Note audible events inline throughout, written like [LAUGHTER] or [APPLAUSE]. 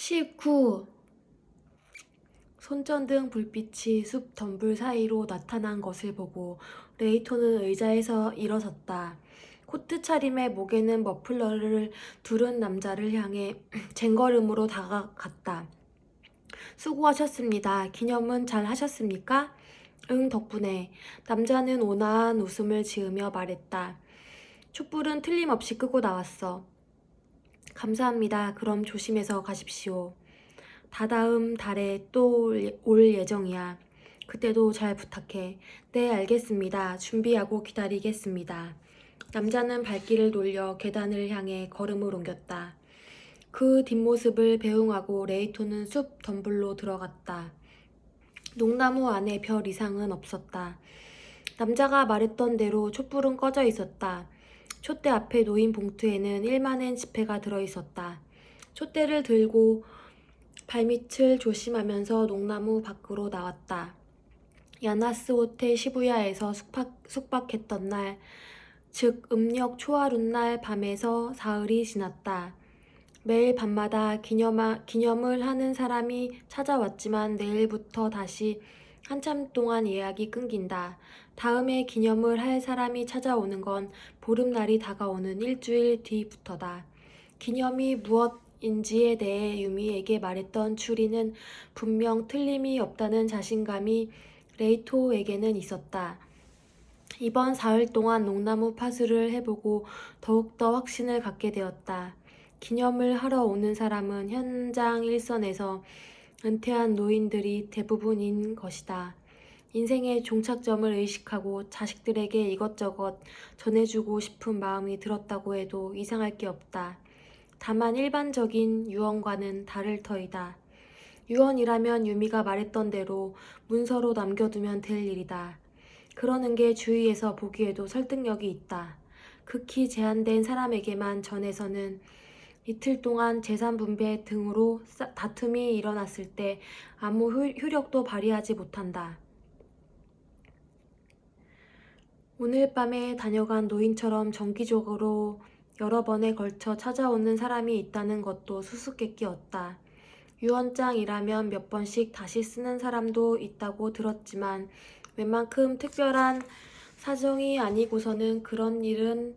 19. 손전등 불빛이 숲 덤불 사이로 나타난 것을 보고 레이토는 의자에서 일어섰다. 코트 차림에 목에는 머플러를 두른 남자를 향해 [CLEARS THROAT] 쟁걸음으로 다가갔다. 수고하셨습니다. 기념은 잘 하셨습니까? 응, 덕분에. 남자는 온화한 웃음을 지으며 말했다. 촛불은 틀림없이 끄고 나왔어. 감사합니다. 그럼 조심해서 가십시오. 다다음 달에 또 올 예정이야. 그때도 잘 부탁해. 네, 알겠습니다. 준비하고 기다리겠습니다. 남자는 발길을 돌려 계단을 향해 걸음을 옮겼다. 그 뒷모습을 배웅하고 레이토는 숲 덤불로 들어갔다. 농나무 안에 별 이상은 없었다. 남자가 말했던 대로 촛불은 꺼져 있었다. 촛대 앞에 놓인 봉투에는 1만엔 지폐가 들어 있었다. 촛대를 들고 발밑을 조심하면서 농나무 밖으로 나왔다. 야나스 호텔 시부야에서 숙박, 숙박했던 날, 즉 음력 초하룻날 밤에서 사흘이 지났다. 매일 밤마다 기념하, 기념을 하는 사람이 찾아왔지만 내일부터 다시 한참 동안 예약이 끊긴다. 다음에 기념을 할 사람이 찾아오는 건 보름날이 다가오는 일주일 뒤부터다. 기념이 무엇인지에 대해 유미에게 말했던 추리는 분명 틀림이 없다는 자신감이 레이토에게는 있었다. 이번 사흘 동안 농나무 파수를 해보고 더욱더 확신을 갖게 되었다. 기념을 하러 오는 사람은 현장 일선에서 은퇴한 노인들이 대부분인 것이다. 인생의 종착점을 의식하고 자식들에게 이것저것 전해주고 싶은 마음이 들었다고 해도 이상할 게 없다. 다만 일반적인 유언과는 다를 터이다. 유언이라면 유미가 말했던 대로 문서로 남겨두면 될 일이다. 그러는 게 주위에서 보기에도 설득력이 있다. 극히 제한된 사람에게만 전해서는 이틀 동안 재산 분배 등으로 싸- 다툼이 일어났을 때 아무 효- 효력도 발휘하지 못한다. 오늘 밤에 다녀간 노인처럼 정기적으로 여러 번에 걸쳐 찾아오는 사람이 있다는 것도 수수께끼였다. 유언장이라면 몇 번씩 다시 쓰는 사람도 있다고 들었지만 웬만큼 특별한 사정이 아니고서는 그런 일은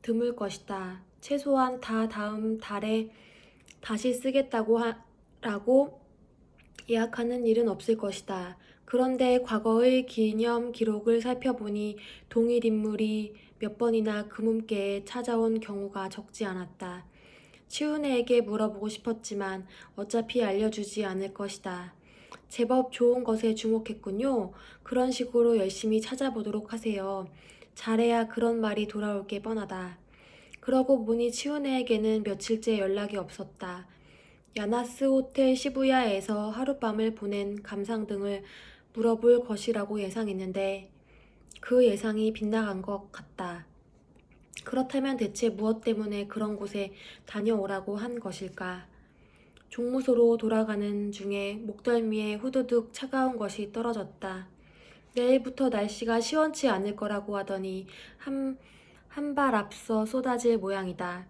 드물 것이다. 최소한 다 다음 달에 다시 쓰겠다고 하 라고 예약하는 일은 없을 것이다. 그런데 과거의 기념 기록을 살펴보니 동일 인물이 몇 번이나 금음께에 찾아온 경우가 적지 않았다. 치훈애에게 물어보고 싶었지만 어차피 알려주지 않을 것이다. 제법 좋은 것에 주목했군요. 그런 식으로 열심히 찾아보도록 하세요. 잘해야 그런 말이 돌아올 게 뻔하다. 그러고 보니 치훈애에게는 며칠째 연락이 없었다. 야나스 호텔 시부야에서 하룻밤을 보낸 감상 등을 물어볼 것이라고 예상했는데 그 예상이 빗나간 것 같다. 그렇다면 대체 무엇 때문에 그런 곳에 다녀오라고 한 것일까? 종무소로 돌아가는 중에 목덜미에 후두둑 차가운 것이 떨어졌다. 내일부터 날씨가 시원치 않을 거라고 하더니 한, 한 발 앞서 쏟아질 모양이다.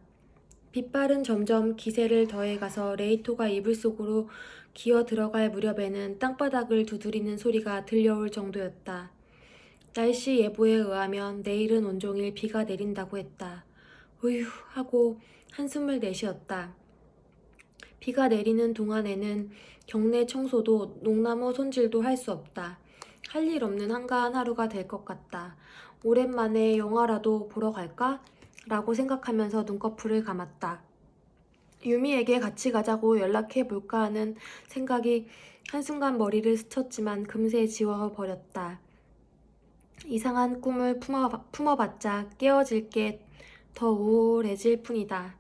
빗발은 점점 기세를 더해가서 레이토가 이불 속으로 기어 들어갈 무렵에는 땅바닥을 두드리는 소리가 들려올 정도였다. 날씨 예보에 의하면 내일은 온종일 비가 내린다고 했다. 우휴 하고 한숨을 내쉬었다. 비가 내리는 동안에는 경내 청소도 농나무 손질도 할 수 없다. 할 일 없는 한가한 하루가 될 것 같다. 오랜만에 영화라도 보러 갈까? 라고 생각하면서 눈꺼풀을 감았다. 유미에게 같이 가자고 연락해 볼까 하는 생각이 한순간 머리를 스쳤지만 금세 지워버렸다. 이상한 꿈을 품어, 품어봤자 깨어질 게 더 우울해질 뿐이다.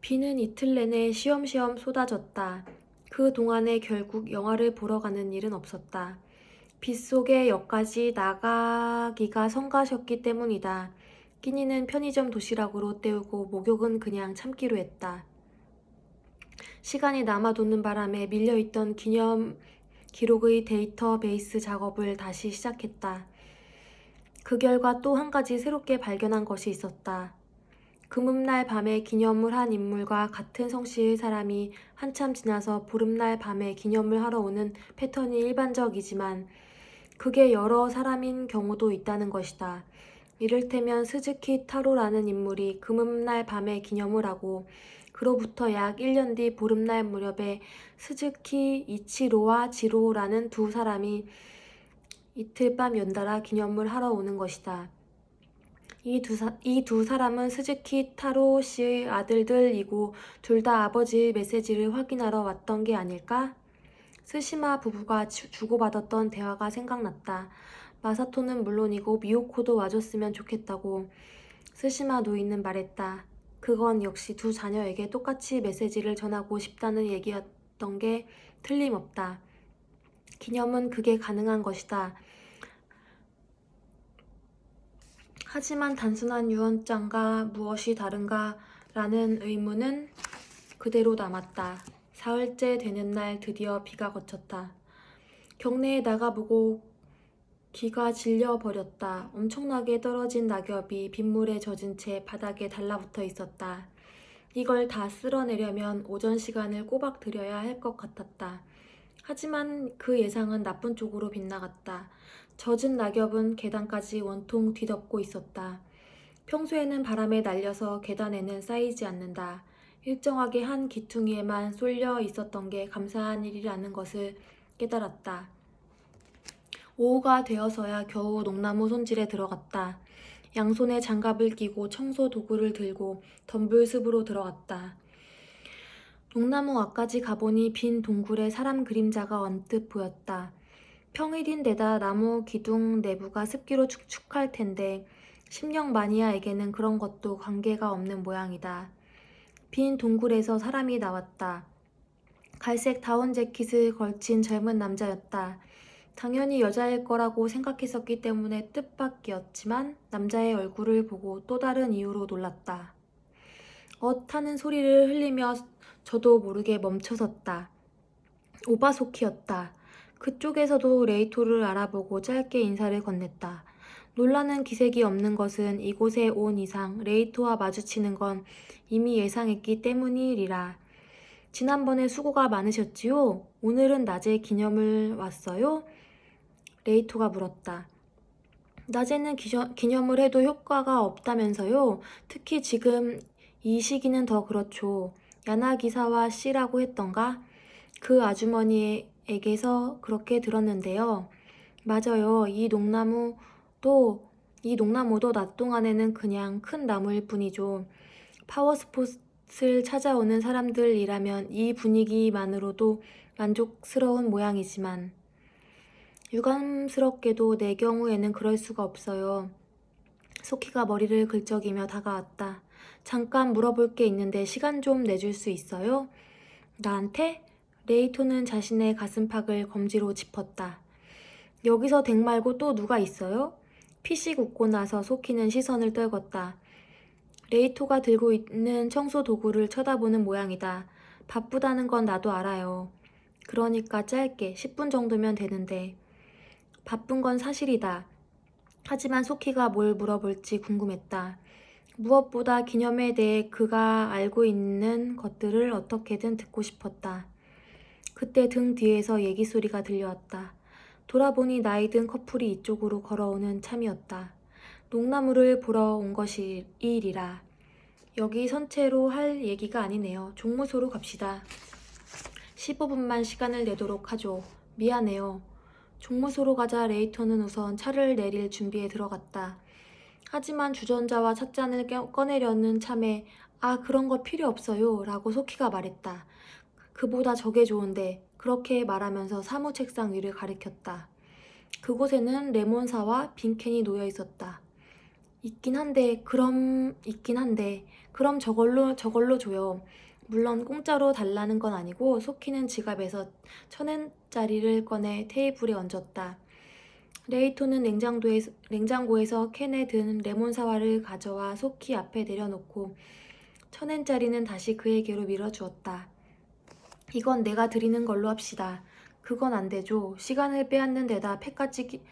비는 이틀 내내 쉬엄쉬엄 쏟아졌다. 그 동안에 결국 영화를 보러 가는 일은 없었다. 빗속에 역까지 나가기가 성가셨기 때문이다. 끼니는 편의점 도시락으로 때우고 목욕은 그냥 참기로 했다. 시간이 남아도는 바람에 밀려있던 기념 기록의 데이터베이스 작업을 다시 시작했다. 그 결과 또 한 가지 새롭게 발견한 것이 있었다. 금음날 밤에 기념을 한 인물과 같은 성씨의 사람이 한참 지나서 보름날 밤에 기념을 하러 오는 패턴이 일반적이지만 그게 여러 사람인 경우도 있다는 것이다. 이를테면 스즈키 타로라는 인물이 금음날 밤에 기념을 하고 그로부터 약 1년 뒤 보름날 무렵에 스즈키 이치로와 지로라는 두 사람이 이틀 밤 연달아 기념을 하러 오는 것이다. 이 두, 사, 이두 사람은 스즈키 타로 씨의 아들들이고 둘 다 아버지의 메시지를 확인하러 왔던 게 아닐까? 스시마 부부가 주- 주고받았던 대화가 생각났다. 마사토는 물론이고 미오코도 와줬으면 좋겠다고 스시마 노인은 말했다. 그건 역시 두 자녀에게 똑같이 메시지를 전하고 싶다는 얘기였던 게 틀림없다. 기념은 그게 가능한 것이다. 하지만 단순한 유언장과 무엇이 다른가 라는 의문은 그대로 남았다. 사흘째 되는 날 드디어 비가 그쳤다. 경내에 나가보고 기가 질려 버렸다. 엄청나게 떨어진 낙엽이 빗물에 젖은 채 바닥에 달라붙어 있었다. 이걸 다 쓸어내려면 오전 시간을 꼬박 들여야 할 것 같았다. 하지만 그 예상은 나쁜 쪽으로 빗나갔다. 젖은 낙엽은 계단까지 원통 뒤덮고 있었다. 평소에는 바람에 날려서 계단에는 쌓이지 않는다. 일정하게 한 기퉁이에만 쏠려 있었던 게 감사한 일이라는 것을 깨달았다. 오후가 되어서야 겨우 농나무 손질에 들어갔다. 양손에 장갑을 끼고 청소 도구를 들고 덤불습으로 들어갔다. 농나무 앞까지 가보니 빈 동굴에 사람 그림자가 언뜻 보였다. 평일인 데다 나무 기둥 내부가 습기로 축축할 텐데 심령 마니아에게는 그런 것도 관계가 없는 모양이다. 빈 동굴에서 사람이 나왔다. 갈색 다운 재킷을 걸친 젊은 남자였다. 당연히 여자일 거라고 생각했었기 때문에 뜻밖이었지만 남자의 얼굴을 보고 또 다른 이유로 놀랐다. 엇 하는 소리를 흘리며 저도 모르게 멈춰섰다. 오바소키였다. 그쪽에서도 레이토를 알아보고 짧게 인사를 건넸다. 놀라는 기색이 없는 것은 이곳에 온 이상 레이토와 마주치는 건 이미 예상했기 때문이리라. 지난번에 수고가 많으셨지요? 오늘은 낮에 기념을 왔어요? 레이토가 물었다. 낮에는 기저- 기념을 해도 효과가 없다면서요? 특히 지금 이 시기는 더 그렇죠. 야나 기사와 씨라고 했던가? 그 아주머니에게서 그렇게 들었는데요. 맞아요. 이 농나무도, 이 농나무도 낮 동안에는 그냥 큰 나무일 뿐이죠. 파워스포츠를 찾아오는 사람들이라면 이 분위기만으로도 만족스러운 모양이지만, 유감스럽게도 내 경우에는 그럴 수가 없어요. 소키가 머리를 긁적이며 다가왔다. 잠깐 물어볼 게 있는데 시간 좀 내줄 수 있어요? 나한테? 레이토는 자신의 가슴팍을 검지로 짚었다. 여기서 댁 말고 또 누가 있어요? 피식 웃고 나서 소키는 시선을 떨궜다. 레이토가 들고 있는 청소 도구를 쳐다보는 모양이다. 바쁘다는 건 나도 알아요. 그러니까 짧게 10분 정도면 되는데. 바쁜 건 사실이다. 하지만 소키가 뭘 물어볼지 궁금했다. 무엇보다 기념에 대해 그가 알고 있는 것들을 어떻게든 듣고 싶었다. 그때 등 뒤에서 얘기 소리가 들려왔다. 돌아보니 나이 든 커플이 이쪽으로 걸어오는 참이었다. 농나무를 보러 온 것이리라. 여기 선체로 할 얘기가 아니네요. 종무소로 갑시다. 15분만 시간을 내도록 하죠. 미안해요. 종무소로 가자 레이터는 우선 차를 내릴 준비에 들어갔다. 하지만 주전자와 찻잔을 깨- 꺼내려는 참에 아 그런 거 필요 없어요 라고 소키가 말했다. 그보다 저게 좋은데 그렇게 말하면서 사무 책상 위를 가리켰다. 그곳에는 레몬사와 빈캔이 놓여 있었다. 있긴 한데 그럼 있긴 한데 그럼 저걸로 저걸로 줘요. 물론 공짜로 달라는 건 아니고 소키는 지갑에서 천엔 짜리를 꺼내 테이블에 얹었다. 레이토는 냉장고에서, 냉장고에서 캔에 든 레몬 사와를 가져와 소키 앞에 내려놓고 천 엔짜리는 다시 그에게로 밀어주었다. 이건 내가 드리는 걸로 합시다. 그건 안 되죠. 시간을 빼앗는 데다 패까지, 끼,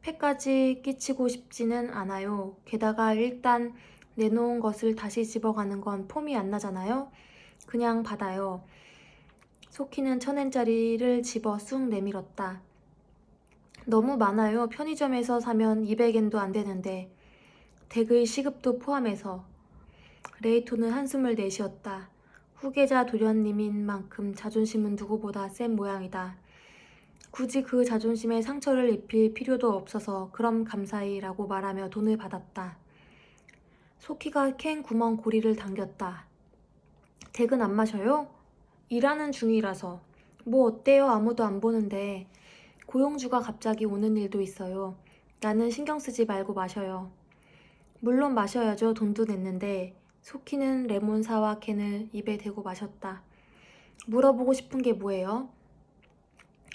패까지 끼치고 싶지는 않아요. 게다가 일단 내놓은 것을 다시 집어가는 건 폼이 안 나잖아요. 그냥 받아요. 소키는 천엔짜리를 집어 쑥 내밀었다. 너무 많아요. 편의점에서 사면 200엔도 안 되는데. 댁의 시급도 포함해서. 레이토는 한숨을 내쉬었다. 후계자 도련님인 만큼 자존심은 누구보다 센 모양이다. 굳이 그 자존심에 상처를 입힐 필요도 없어서 그럼 감사히 라고 말하며 돈을 받았다. 소키가 캔 구멍 고리를 당겼다. 댁은 안 마셔요? 일하는 중이라서. 뭐 어때요? 아무도 안 보는데. 고용주가 갑자기 오는 일도 있어요. 나는 신경 쓰지 말고 마셔요. 물론 마셔야죠. 돈도 냈는데. 소키는 레몬 사와 캔을 입에 대고 마셨다. 물어보고 싶은 게 뭐예요?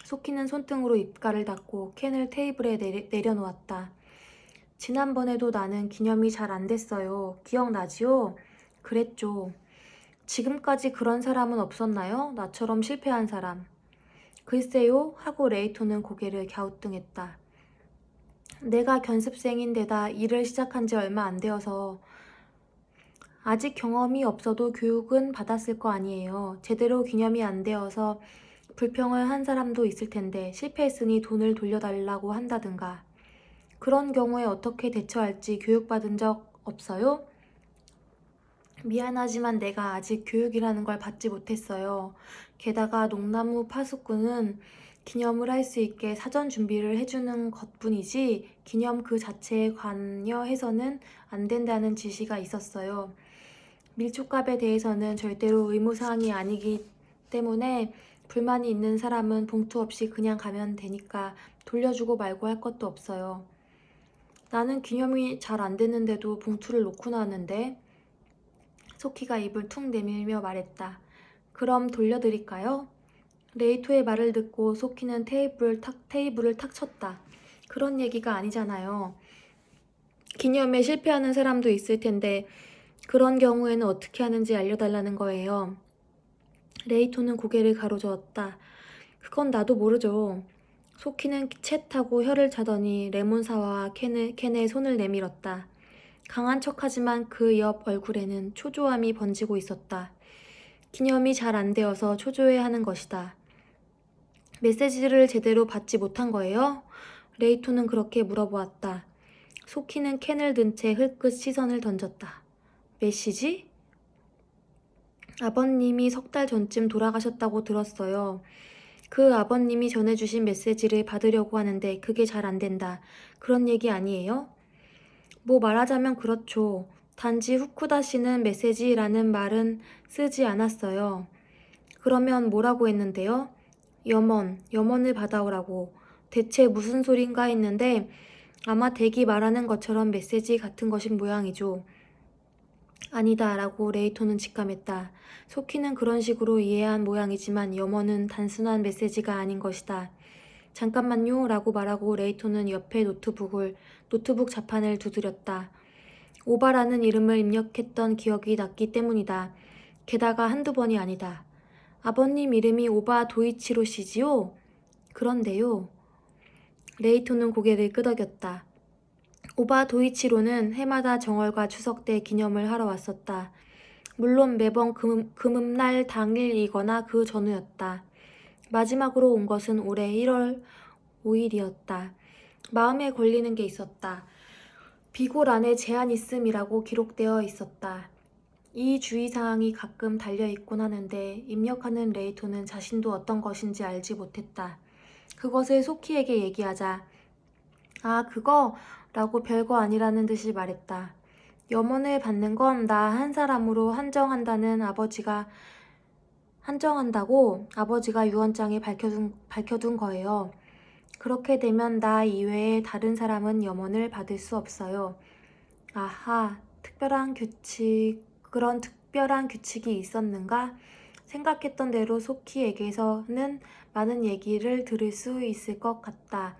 소키는 손등으로 입가를 닫고 캔을 테이블에 내려, 내려놓았다. 지난번에도 나는 기념이 잘 안 됐어요. 기억나지요? 그랬죠. 지금까지 그런 사람은 없었나요? 나처럼 실패한 사람. 글쎄요? 하고 레이토는 고개를 갸우뚱했다. 내가 견습생인데다 일을 시작한 지 얼마 안 되어서 아직 경험이 없어도 교육은 받았을 거 아니에요. 제대로 기념이 안 되어서 불평을 한 사람도 있을 텐데 실패했으니 돈을 돌려달라고 한다든가. 그런 경우에 어떻게 대처할지 교육받은 적 없어요? 미안하지만 내가 아직 교육이라는 걸 받지 못했어요. 게다가 농나무 파수꾼은 기념을 할 수 있게 사전 준비를 해주는 것 뿐이지 기념 그 자체에 관여해서는 안 된다는 지시가 있었어요. 밀축값에 대해서는 절대로 의무사항이 아니기 때문에 불만이 있는 사람은 봉투 없이 그냥 가면 되니까 돌려주고 말고 할 것도 없어요. 나는 기념이 잘 안 됐는데도 봉투를 놓고 나왔는데 소키가 입을 툭 내밀며 말했다. 그럼 돌려드릴까요? 레이토의 말을 듣고 소키는 테이블을 탁, 테이블을 탁 쳤다. 그런 얘기가 아니잖아요. 기념에 실패하는 사람도 있을 텐데 그런 경우에는 어떻게 하는지 알려달라는 거예요. 레이토는 고개를 가로저었다. 그건 나도 모르죠. 소키는 채 타고 혀를 차더니 레몬사와 캔의 손을 내밀었다. 강한 척하지만 그 옆 얼굴에는 초조함이 번지고 있었다. 기념이 잘 안 되어서 초조해 하는 것이다. 메시지를 제대로 받지 못한 거예요? 레이토는 그렇게 물어보았다. 소키는 캔을 든 채 흘끗 시선을 던졌다. 메시지? 아버님이 석 달 전쯤 돌아가셨다고 들었어요. 그 아버님이 전해주신 메시지를 받으려고 하는데 그게 잘 안 된다. 그런 얘기 아니에요? 뭐 말하자면 그렇죠. 단지 후쿠다 씨는 메시지라는 말은 쓰지 않았어요. 그러면 뭐라고 했는데요? 염원, 염원을 받아오라고. 대체 무슨 소린가 했는데 아마 댁이 말하는 것처럼 메시지 같은 것인 모양이죠. 아니다 라고 레이토는 직감했다. 소키는 그런 식으로 이해한 모양이지만 염원은 단순한 메시지가 아닌 것이다. 잠깐만요 라고 말하고 레이토는 옆에 노트북을, 노트북 자판을 두드렸다. 오바라는 이름을 입력했던 기억이 났기 때문이다. 게다가 한두 번이 아니다. 아버님 이름이 오바 도이치로 씨지요? 그런데요. 레이토는 고개를 끄덕였다. 오바 도이치로는 해마다 정월과 추석 때 기념을 하러 왔었다. 물론 매번 금, 금음날 당일이거나 그 전후였다. 마지막으로 온 것은 올해 1월 5일이었다. 마음에 걸리는 게 있었다. 비골 안에 제한 있음이라고 기록되어 있었다. 이 주의사항이 가끔 달려있곤 하는데 입력하는 레이토는 자신도 어떤 것인지 알지 못했다. 그것을 소키에게 얘기하자. 아, 그거? 라고 별거 아니라는 듯이 말했다. 염원을 받는 건 나 한 사람으로 한정한다는 아버지가 한정한다고 아버지가 유언장에 밝혀둔, 밝혀둔 거예요. 그렇게 되면 나 이외에 다른 사람은 염원을 받을 수 없어요. 아하, 특별한 규칙, 그런 특별한 규칙이 있었는가? 생각했던 대로 소키에게서는 많은 얘기를 들을 수 있을 것 같다.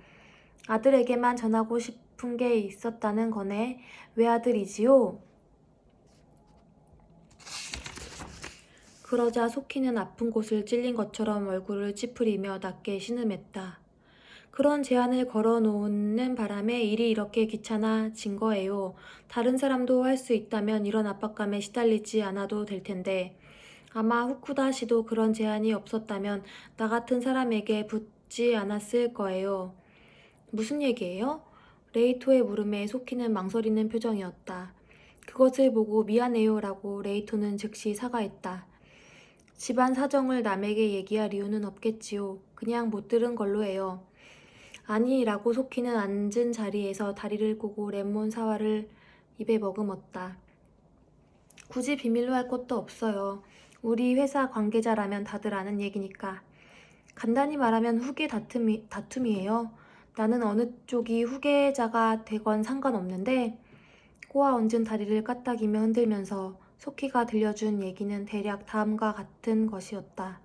아들에게만 전하고 싶은 게 있었다는 거네. 외아들이지요? 그러자 소키는 아픈 곳을 찔린 것처럼 얼굴을 찌푸리며 낮게 신음했다. 그런 제안을 걸어놓는 바람에 일이 이렇게 귀찮아진 거예요. 다른 사람도 할 수 있다면 이런 압박감에 시달리지 않아도 될 텐데. 아마 후쿠다 씨도 그런 제안이 없었다면 나 같은 사람에게 붙지 않았을 거예요. 무슨 얘기예요? 레이토의 물음에 소키는 망설이는 표정이었다. 그것을 보고 미안해요 라고 레이토는 즉시 사과했다. 집안 사정을 남에게 얘기할 이유는 없겠지요. 그냥 못 들은 걸로 해요. 아니 라고 소키는 앉은 자리에서 다리를 꼬고 레몬 사과를 입에 머금었다. 굳이 비밀로 할 것도 없어요. 우리 회사 관계자라면 다들 아는 얘기니까. 간단히 말하면 후계 다툼이, 다툼이에요. 나는 어느 쪽이 후계자가 되건 상관없는데 꼬아 얹은 다리를 까딱이며 흔들면서 소키가 들려준 얘기는 대략 다음과 같은 것이었다.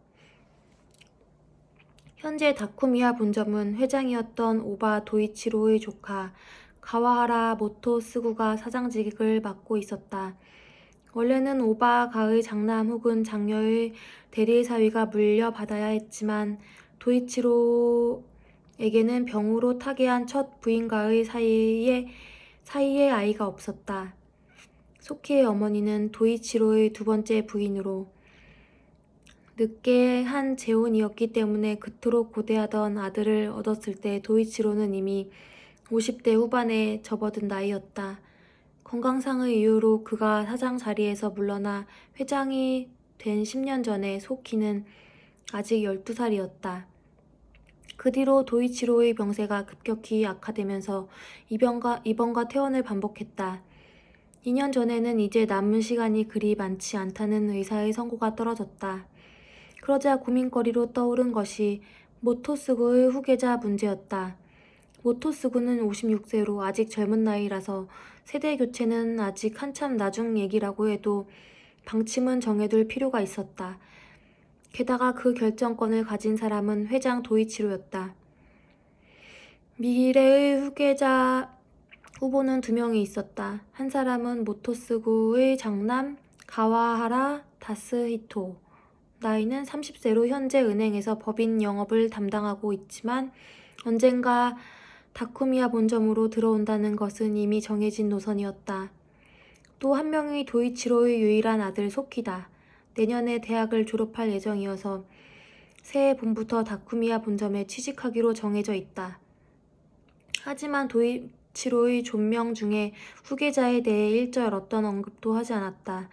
현재 다쿠미야 본점은 회장이었던 오바 도이치로의 조카 가와하라 모토스구가 사장직을 맡고 있었다. 원래는 오바가의 장남 혹은 장녀의 대리사위가 물려받아야 했지만 도이치로에게는 병으로 타계한 첫 부인과의 사이에 사이에 아이가 없었다. 소키의 어머니는 도이치로의 두 번째 부인으로 늦게 한 재혼이었기 때문에 그토록 고대하던 아들을 얻었을 때 도이치로는 이미 50대 후반에 접어든 나이였다. 건강상의 이유로 그가 사장 자리에서 물러나 회장이 된 10년 전에 소키는 아직 12살이었다. 그 뒤로 도이치로의 병세가 급격히 악화되면서 입원과, 입원과 퇴원을 반복했다. 2년 전에는 이제 남은 시간이 그리 많지 않다는 의사의 선고가 떨어졌다. 그러자 고민거리로 떠오른 것이 모토스구의 후계자 문제였다. 모토스구는 56세로 아직 젊은 나이라서 세대 교체는 아직 한참 나중 얘기라고 해도 방침은 정해둘 필요가 있었다. 게다가 그 결정권을 가진 사람은 회장 도이치로였다. 미래의 후계자 후보는 두 명이 있었다. 한 사람은 모토스구의 장남 가와하라 다스히토. 나이는 30세로 현재 은행에서 법인 영업을 담당하고 있지만 언젠가 다쿠미야 본점으로 들어온다는 것은 이미 정해진 노선이었다. 또 한 명이 도이치로의 유일한 아들 소키다. 내년에 대학을 졸업할 예정이어서 새해 봄부터 다쿠미야 본점에 취직하기로 정해져 있다. 하지만 도이 치로의 존명 중에 후계자에 대해 일절 어떤 언급도 하지 않았다.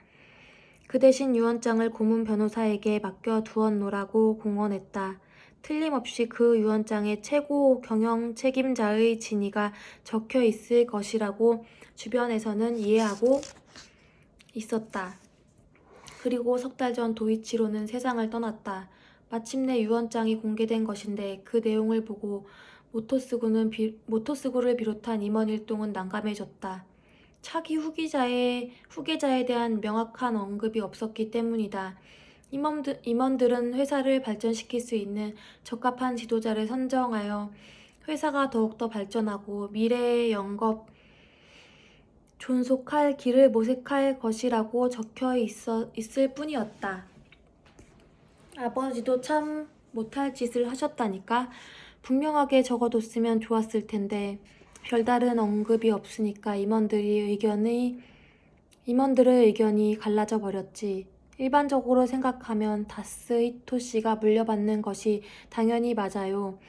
그 대신 유언장을 고문 변호사에게 맡겨 두었노라고 공언했다. 틀림없이 그 유언장에 최고 경영 책임자의 진위가 적혀 있을 것이라고 주변에서는 이해하고 있었다. 그리고 석 달 전 도이치로는 세상을 떠났다. 마침내 유언장이 공개된 것인데 그 내용을 보고 모토스구는 비, 모토스구를 비롯한 임원 일동은 난감해졌다. 차기 후기자의 후계자에 대한 명확한 언급이 없었기 때문이다. 임원들, 임원들은 회사를 발전시킬 수 있는 적합한 지도자를 선정하여 회사가 더욱더 발전하고 미래의 영업 존속할 길을 모색할 것이라고 적혀 있어, 있을 뿐이었다. 아버지도 참 못할 짓을 하셨다니까 분명하게 적어뒀으면 좋았을 텐데 별다른 언급이 없으니까 임원들이 의견이 임원들의 의견이 갈라져 버렸지. 일반적으로 생각하면 다스 히토 씨가 물려받는 것이 당연히 맞아요.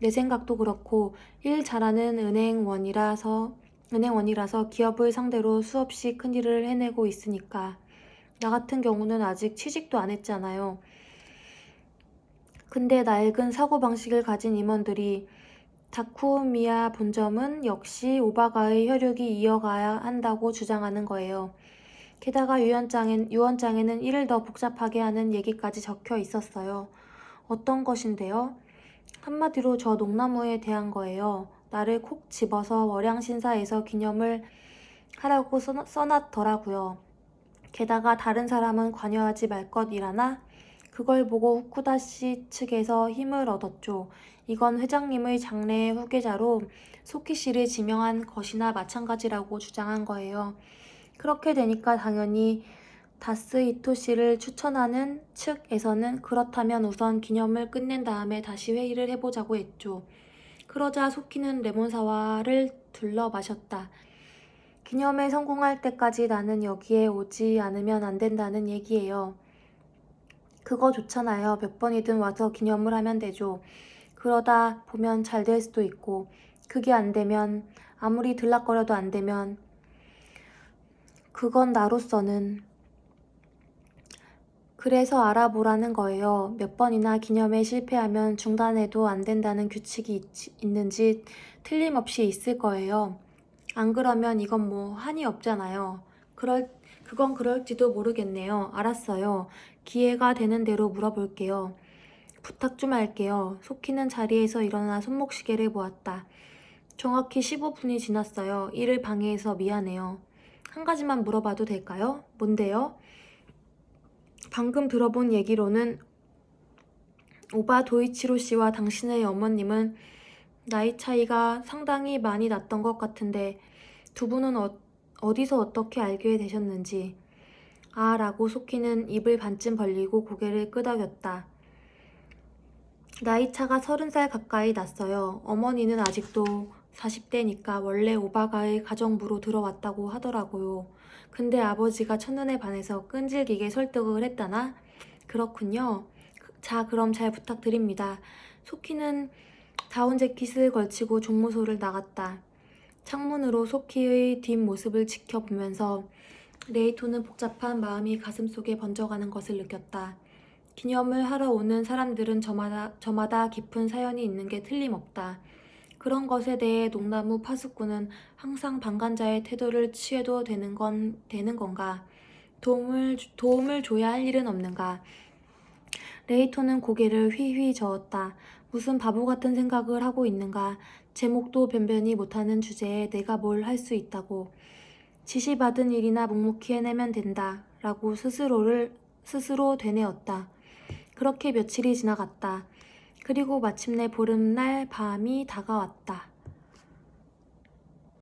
내 생각도 그렇고 일 잘하는 은행원이라서 은행원이라서 기업을 상대로 수없이 큰 일을 해내고 있으니까 나 같은 경우는 아직 취직도 안 했잖아요. 근데 낡은 사고방식을 가진 임원들이 다쿠미야 본점은 역시 오바가의 혈육이 이어가야 한다고 주장하는 거예요. 게다가 유언장엔, 유언장에는 이를 더 복잡하게 하는 얘기까지 적혀 있었어요. 어떤 것인데요? 한마디로 저 농나무에 대한 거예요. 나를 콕 집어서 월양신사에서 기념을 하라고 써, 써놨더라고요. 게다가 다른 사람은 관여하지 말 것이라나 그걸 보고 후쿠다 씨 측에서 힘을 얻었죠. 이건 회장님의 장래의 후계자로 소키 씨를 지명한 것이나 마찬가지라고 주장한 거예요. 그렇게 되니까 당연히 다스 이토 씨를 추천하는 측에서는 그렇다면 우선 기념을 끝낸 다음에 다시 회의를 해보자고 했죠. 그러자 소키는 레몬 사와를 둘러 마셨다. 기념에 성공할 때까지 나는 여기에 오지 않으면 안 된다는 얘기예요. 그거 좋잖아요. 몇 번이든 와서 기념을 하면 되죠. 그러다 보면 잘 될 수도 있고, 그게 안 되면, 아무리 들락거려도 안 되면, 그건 나로서는 그래서 알아보라는 거예요. 몇 번이나 기념에 실패하면 중단해도 안 된다는 규칙이 있, 있는지 틀림없이 있을 거예요. 안 그러면 이건 뭐 한이 없잖아요. 그럴, 그건 그럴지도 모르겠네요. 알았어요. 기회가 되는 대로 물어볼게요. 부탁 좀 할게요. 소키는 자리에서 일어나 손목시계를 보았다. 정확히 15분이 지났어요. 일을 방해해서 미안해요. 한 가지만 물어봐도 될까요? 뭔데요? 방금 들어본 얘기로는 오바 도이치로 씨와 당신의 어머님은 나이 차이가 상당히 많이 났던 것 같은데 두 분은 어, 어디서 어떻게 알게 되셨는지 아 라고 소키는 입을 반쯤 벌리고 고개를 끄덕였다. 나이 차가 서른 살 가까이 났어요. 어머니는 아직도 40대니까 원래 오바가의 가정부로 들어왔다고 하더라고요. 근데 아버지가 첫눈에 반해서 끈질기게 설득을 했다나? 그렇군요. 자, 그럼 잘 부탁드립니다. 소키는 다운 재킷을 걸치고 종무소를 나갔다. 창문으로 소키의 뒷모습을 지켜보면서 레이토는 복잡한 마음이 가슴속에 번져가는 것을 느꼈다. 기념을 하러 오는 사람들은 저마다, 저마다 깊은 사연이 있는 게 틀림없다. 그런 것에 대해 농나무 파수꾼은 항상 방관자의 태도를 취해도 되는 건 되는 건가? 도움을 주- 도움을 줘야 할 일은 없는가? 레이토는 고개를 휘휘 저었다. 무슨 바보 같은 생각을 하고 있는가? 제목도 변변히 못하는 주제에 내가 뭘 할 수 있다고. 지시받은 일이나 묵묵히 해내면 된다. 라고 스스로를 스스로 되뇌었다. 그렇게 며칠이 지나갔다. 그리고 마침내 보름날 밤이 다가왔다.